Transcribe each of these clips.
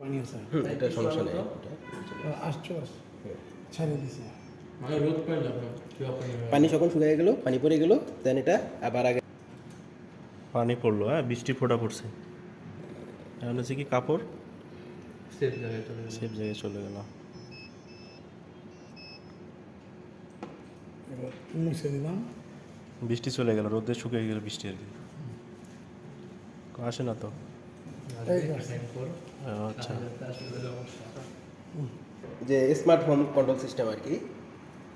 পানি আছে। এটা সমস্যা নেই আসছো ছেড়ে দিছে মানে পানি যখন শুকিয়ে গেল পানি পড়ে গেল দেন এটা আবার আগে পানি পড়ল হ্যাঁ বৃষ্টি ফোটা পড়ছে। এখন হচ্ছে কি কাপড়? সেফ জায়গায় চলে গেছে সেফ জায়গায় চলে গেল। মুছে দিলাম। বৃষ্টি চলে গেল রোদে শুকিয়ে গেল বৃষ্টি আর কি। আসে না তো। আচ্ছা। যে স্মার্ট হোম কন্ট্রোল সিস্টেম আর কি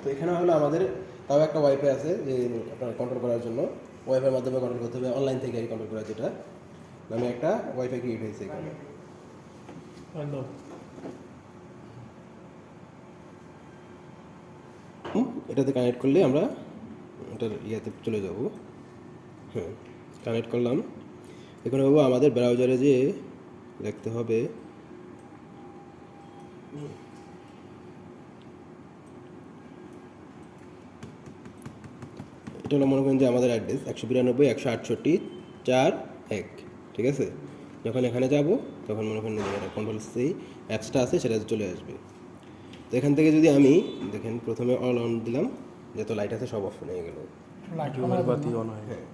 তো এখানে হলো আমাদের তাও একটা ওয়াইফাই আছে যে আপনার কন্ট্রোল করার জন্য। ওয়াইফাইয়ের মাধ্যমে কন্ট্রোল করতে হবে অনলাইন থেকে আর কন্ট্রোল করা যেটা। নামে একটা ওয়াইফাই ক্রিয়েট হয়েছে এখানে। এটাতে কানেক্ট করলে আমরা এটার ইয়াতে চলে যাব। হ্যাঁ কানেক্ট করলাম। এখানে বাবু আমাদের ব্রাউজারে যে লিখতে হবে। এটা হলো মনে করেন যে আমাদের অ্যাড্রেস একশো বিরানব্বই একশো আটষট্টি চার এক ঠিক আছে? যখন এখানে যাব তখন মনে করেন কন্ট্রোল সেই অ্যাপসটা আছে সেটা চলে আসবে। তো এখান থেকে যদি আমি দেখেন প্রথমে অল অন দিলাম যত লাইট আছে সব অফ হয়ে গেল। হ্যাঁ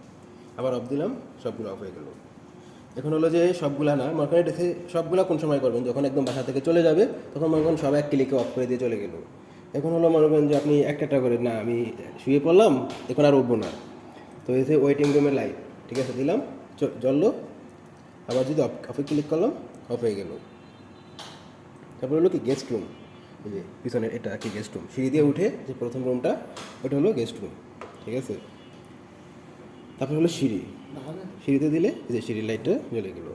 আবার অফ দিলাম সবগুলো অফ হয়ে গেল। এখন হলো যে সবগুলা না করেন দেখে সবগুলা কোন সময় করবেন? যখন একদম বাসা থেকে চলে যাবে, তখন মনে করেন সব এক ক্লিকে অফ করে দিয়ে চলে গেল। এখন হলো মনে করেন যে আপনি একটা একটা করে, না, আমি শুয়ে পড়লাম, এখন আর উঠবো না। তো এসে ওয়েটিং রুমে লাইট ঠিক আছে, দিলাম জ্বললো, আবার যদি অফ অফে ক্লিক করলাম অফ হয়ে গেল। তারপর হলো কি গেস্ট রুম যে পিছনে এটা কি গেস্ট রুম সিঁড়ি দিয়ে উঠে যে প্রথম রুমটা ওটা হলো গেস্ট রুম ঠিক আছে? তারপর হলো সিঁড়ি। সিঁড়িতে দিলে যে সিঁড়ির লাইটটা জ্বলে গেল।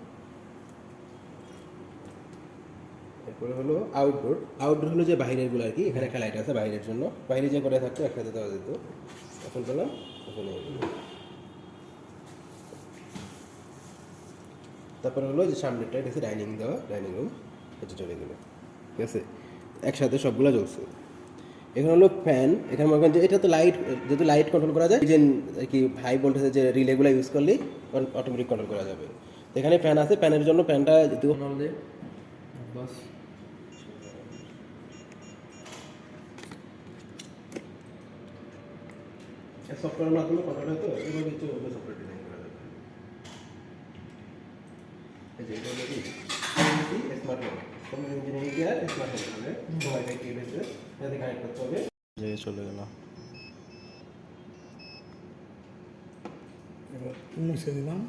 এরপরে হলো আউটডোর আউটডোর হলো যে বাইরেরগুলো আর কি এখানে একটা লাইট আছে বাইরের জন্য। বাইরে যে করে থাকতো একসাথে দেওয়া যেত। এখন পেলাম গেলো। তারপরে হলো যে সামনেটা এটা হচ্ছে ডাইনিং দেওয়া ডাইনিং রুম এটা চলে গেলো। ঠিক আছে? একসাথে সবগুলো জ্বলছে। এখানে হলো ফ্যান এখানে মনে করেন যে এটা তো লাইট যেহেতু লাইট কন্ট্রোল করা যায় যে আর কি হাই ভোল্টেজের যে রিলেগুলো ইউজ করলেই অটোমেটিক কন্ট্রোল করা যাবে। তো এখানে ফ্যান আছে ফ্যানের জন্য ফ্যানটা যেহেতু বাস সফটওয়্যারের মাধ্যমে কন্ট্রোল হয় তো এভাবে অন্য সফটওয়্যার ডিজাইন করা যাবে। এই যে এটা হলো কি smart home engineering care smart হবে ওয়াইফাই কি হয়েছে যাতে কানেক্ট করতে হবে। চলে গেল। এবার মুছে দিলাম।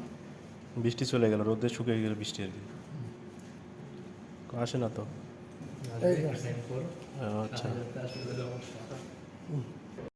বৃষ্টি চলে গেল রোদে শুকিয়ে গেল বৃষ্টি আর কি। আসে না তো। আচ্ছা।